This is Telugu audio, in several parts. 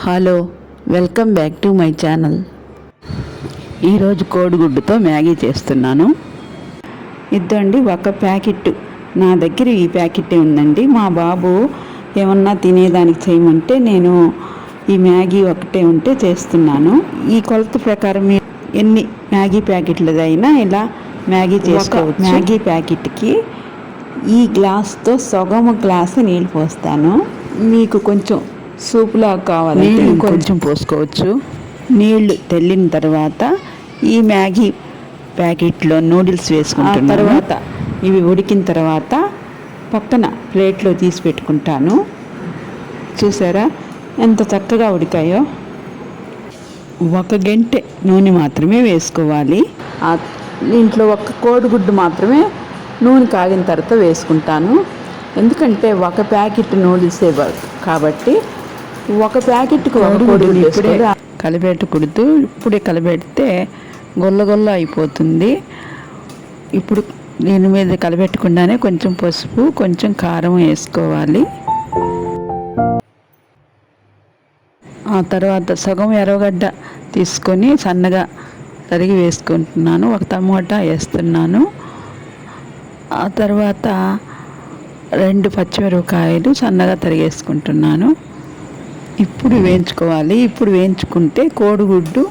Hello welcome back to my channel. ఈరోజు కోడిగుడ్డుతో మ్యాగీ చేస్తున్నాను. ఇద్దండి ఒక ప్యాకెట్ నా దగ్గర ఈ ప్యాకెటే ఉందండి. మా బాబు ఏమన్నా తినేదానికి చేయమంటే నేను ఈ మ్యాగీ ఒకటే ఉంటే చేస్తున్నాను. ఈ కొలత ప్రకారం ఎన్ని మ్యాగీ ప్యాకెట్లదైనా ఇలా మ్యాగీ చేసుకోవచ్చు. మ్యాగీ ప్యాకెట్కి ఈ గ్లాస్తో సగము గ్లాసు నీళ్ళు పోస్తాను. మీకు కొంచెం సూపులా కావాలంటే కొంచెం పోసుకోవచ్చు. నీళ్ళు తెల్లిన తర్వాత ఈ మ్యాగీ ప్యాకెట్లో నూడిల్స్ వేసుకుంటాను తర్వాత ఇవి ఉడికిన తర్వాత పక్కన ప్లేట్లో తీసి పెట్టుకుంటాను. చూసారా? ఎంత చక్కగా ఉడికాయో. ఒక గంటె నూనె మాత్రమే వేసుకోవాలి. దీంట్లో ఒక కోడిగుడ్డు మాత్రమే నూనె కాగిన తర్వాత వేసుకుంటాను. ఎందుకంటే ఒక ప్యాకెట్ నూడిల్సే కాబట్టి ఒక ప్యాకెట్కి ఇప్పుడే కలిపెట్టకూడదు ఇప్పుడే కలిపెడితే గొల్ల గొల్ల అయిపోతుంది. ఇప్పుడు దీని మీద కలబెట్టకుండానే కొంచెం పసుపు కొంచెం కారం వేసుకోవాలి. ఆ తర్వాత సగం ఎర్రగడ్డ తీసుకొని సన్నగా తరిగి వేసుకుంటున్నాను. ఒక టమోటా వేస్తున్నాను. ఆ తర్వాత రెండు పచ్చిమిరపకాయలు సన్నగా తరిగేసుకుంటున్నాను. ఇప్పుడు వేయించుకోవాలి. ఇప్పుడు వేయించుకుంటే కోడిగుడ్డు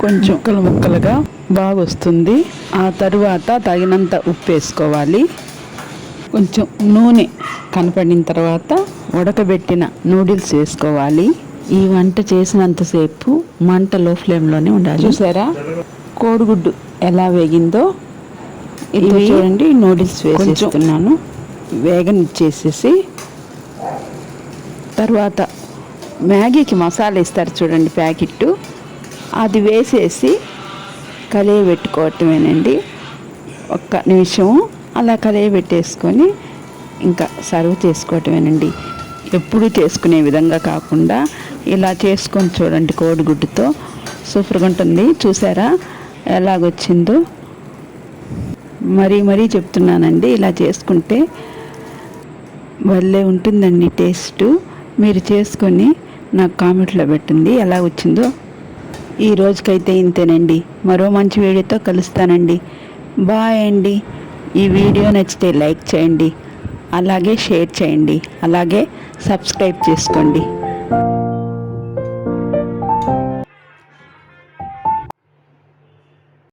కొంచెం ముక్కలు ముక్కలుగా బాగా వస్తుంది ఆ తరువాత తగినంత ఉప్పు వేసుకోవాలి. కొంచెం నూనె కనపడిన తర్వాత ఉడకబెట్టిన నూడిల్స్ వేసుకోవాలి. ఈ వంట చేసినంతసేపు మంట లో ఫ్లేమ్లోనే ఉండాలి. చూసారా? కోడిగుడ్డు ఎలా వేగిందో ఇది చూడండి నూడిల్స్ వేసేస్తున్నాను. వేగనిచ్చేసేసి తర్వాత మ్యాగీకి మసాలా ఇస్తారు చూడండి ప్యాకెట్ అది వేసేసి కలియ పెట్టుకోవటమేనండి. ఒక్క నిమిషం అలా కలియ పెట్టేసుకొని ఇంకా సర్వ్ చేసుకోవటమేనండి. ఎప్పుడు చేసుకునే విధంగా కాకుండా ఇలా చేసుకొని చూడండి కోడిగుడ్డుతో. సూపర్గా ఉంటుంది. చూసారా ఎలాగొచ్చిందో? మరీ మరీ చెప్తున్నానండి. ఇలా చేసుకుంటే భలే ఉంటుందండి టేస్ట్. మీరు చేసుకొని నాకు కామెంట్లో పెట్టింది. ఎలా వచ్చిందో ఈ రోజుకైతే ఇంతేనండి. మరో మంచి వీడియోతో కలుస్తానండి. బాయ్ అండి. ఈ వీడియో నచ్చితే లైక్ చేయండి. అలాగే షేర్ చేయండి. అలాగే సబ్స్క్రైబ్ చేసుకోండి.